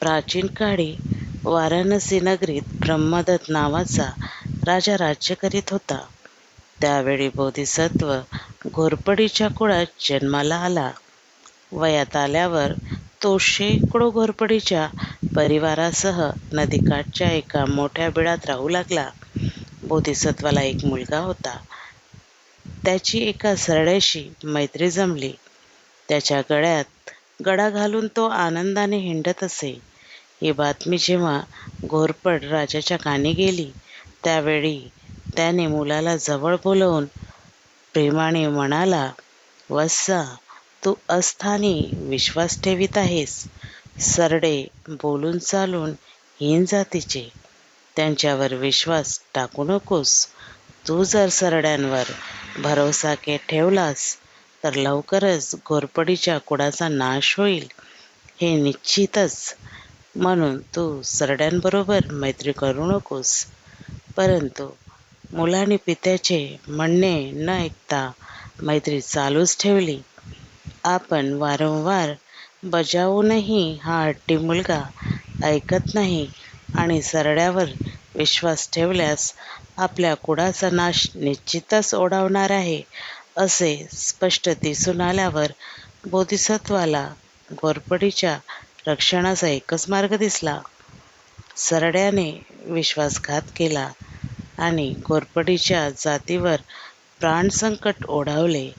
प्राचीन काळी वाराणसी नगरीत ब्रह्मदत्त नावाचा राजा राज्य करीत होता. त्यावेळी बोधिसत्व घोरपडीच्या कुळात जन्माला आला. वयात आल्यावर तो शेकडो घोरपडीच्या परिवारासह नदीकाठच्या एका मोठ्या बिळात राहू लागला. बोधिसत्वाला एक मुलगा होता. त्याची एका सरड्याशी मैत्री जमली. त्याच्या गळ्यात गडा घालून तो आनंदाने हिंडत असे. ही बातमी जेव्हा घोरपड राजाच्या कानी गेली त्यावेळी त्याने मुलाला जवळ बोलवून प्रेमाने म्हणाला, वत्सा, तू अस्थानी विश्वास ठेवीत आहेस. सरडे बोलून चालून हीन जातीचे. त्यांच्यावर विश्वास टाकू नकोस. तू जर सरड्यांवर भरवसा ठेवलास तर लवकरच घोरपडीच्या कुडाचा नाश होईल हे निश्चितच. म्हणून तू सरड्यांबरोबर मैत्री करू नकोस. परंतु मुलाने पित्याचे म्हणणे न ऐकता मैत्री चालूच ठेवली. आपण वारंवार बजावूनही हा हट्टी मुलगा ऐकत नाही आणि सरड्यावर विश्वास ठेवल्यास आपल्या कुडाचा नाश निश्चितच ओढावणार आहे असे स्पष्ट दिसून आल्यावर बोधिसत्वाला घोरपडीच्या रक्षणाचा एकच मार्ग दिसला. सरड्याने विश्वासघात केला आणि कोरपडीच्या जातीवर प्राणसंकट ओढावले.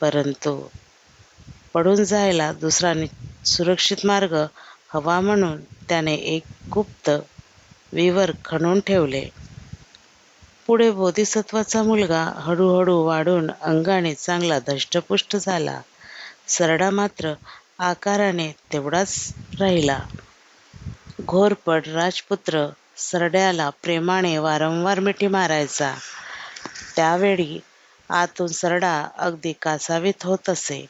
परंतु पडून जायला दुसरा सुरक्षित मार्ग हवा म्हणून त्याने एक गुप्त विवर खणून ठेवले. पुढे बोधिसत्वाचा मुलगा हळूहळू वाढून अंगाने चांगला धष्टपुष्ट झाला. सरडा मात्र आकाराने तेवढाच राहिला. घोरपड राजपुत्र सरड्याला प्रेमाने वारंवार मिठी मारायचा. त्यावेळी आतून सरडा अगदी कासावीत होत असे.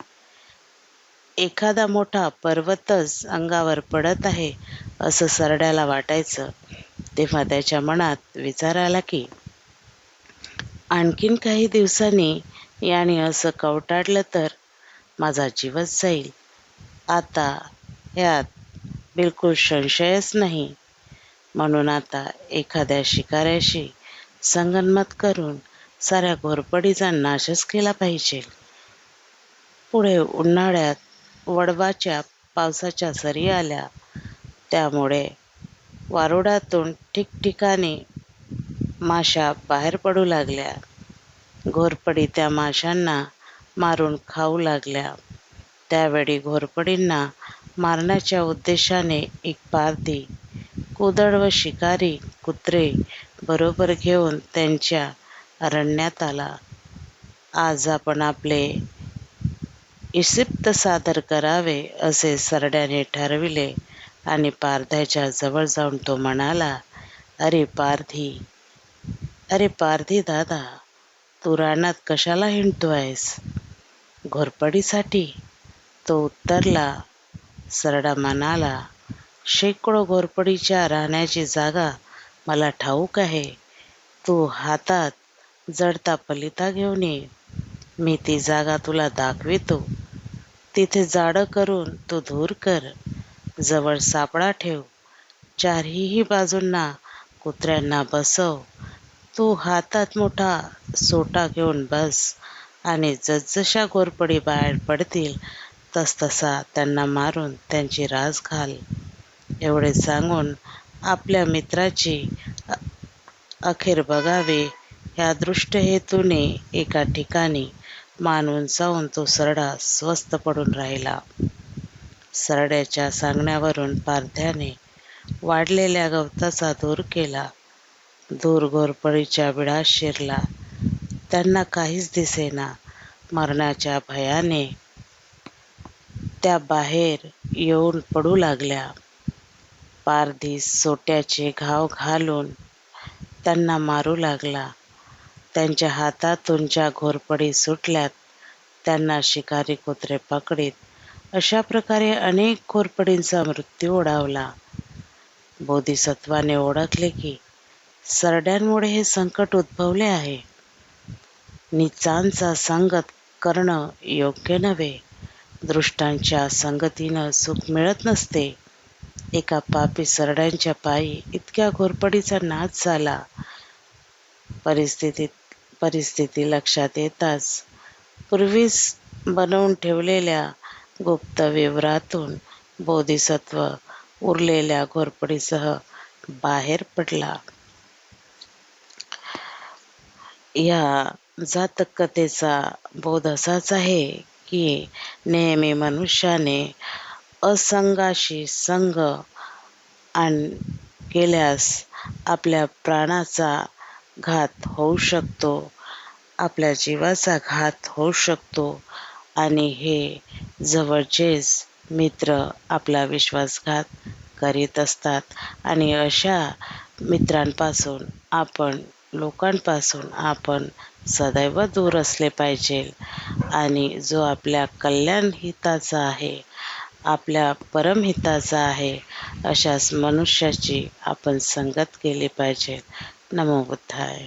एखादा मोठा पर्वतच अंगावर पडत आहे असं सरड्याला वाटायचं. तेव्हा त्याच्या मनात विचार आला की, आणखीन काही दिवसांनी याने असं कवटाळलं तर माझा जीवच जाईल. आता यात बिलकुल संशयच नाही. म्हणून आता एखाद्या शिकाऱ्याशी संगनमत करून साऱ्या घोरपडीचा नाशच केला पाहिजे. पुढे उन्हाळ्यात वडवाच्या पावसाच्या सरी आल्या. त्यामुळे वारुडातून ठिकठिकाणी माश्या बाहेर पडू लागल्या. घोरपडी त्या माशांना मारून खाऊ लागल्या. त्यावेळी घोरपडींना मारण्याच्या उद्देशाने एक पारधी कुदळ व शिकारी कुत्रे बरोबर घेऊन त्यांच्या अरण्यात आला. आज आपण आपले इसिप्त सादर करावे असे सरड्याने ठरविले आणि पारध्याच्या जवळ जाऊन तो म्हणाला, अरे पारधी, अरे पारधी दादा, तू रानात कशाला हिंडतो आहेस? घोरपडीसाठी? तो उत्तरला. सरडा म्हणाला, शेकडो घोरपडीच्या राहण्याची जागा मला ठाऊक आहे. तू हातात जडता पलिता घेऊन ये. मी ती जागा तुला दाखवितो. तिथे जाडं करून तू धूर कर. जवळ सापळा ठेव. चारही बाजूंना कुत्र्यांना बसव. तू हातात मोठा सोटा घेऊन बस आणि जसजशा घोरपडी बाहेर पडतील तसतसा त्यांना मारून त्यांची रास घाल. एवढे सांगून आपल्या मित्राची अखेर बघावे ह्या दृष्ट हेतूने एका ठिकाणी मान उंचावून तो सरडा स्वस्थ पडून राहिला. सरड्याच्या सांगण्यावरून पारध्याने वाढलेल्या गवताचा धूर केला. धूर घोरपडीच्या बिळात शिरला. त्यांना काहीच दिसेना. मरणाच्या भयाने त्या बाहेर येऊन पडू लागल्या. पारधी सोट्याचे घाव घालून त्यांना मारू लागला. त्यांच्या हातातून ज्या घोरपडी सुटल्यात त्यांना शिकारी कुत्रे पकडीत. अशा प्रकारे अनेक घोरपडींचा मृत्यू ओढावला. बोधिसत्वाने ओळखले की, सरड्यांमुळे हे संकट उद्भवले आहे. नीचांचा संग करणं योग्य नव्हे. दृष्टांच्या संगतीनं सुख मिळत नसते. एका पापी सरड्यांच्या पायी इतक्या घोरपडीचा नाच झाला. परिस्थितीत परिस्थिती लक्षात येताच पूर्वीच बनवून ठेवलेल्या गुप्त विवरातून बोधिसत्व उरलेल्या घोरपडीसह बाहेर पडला. या जातककथेचा बोध असाच आहे. की नेहमी मनुष्याने असंगाशी संग आण केल्यास आपल्या प्राणाचा घात होऊ शकतो आपल्या जीवाचा घात होऊ शकतो आणि हे जवळचेच मित्र आपला विश्वासघात करीत असतात आणि अशा मित्रांपासून आपण लोकांपासून आपण सदैव दूर असले पाहिजे. आणि जो आपल्या कल्याण हिताचा आहे आपल्या परमहिताचा आहे अशाच मनुष्याची आपण संगत केली पाहिजे. नमो बुद्धाय.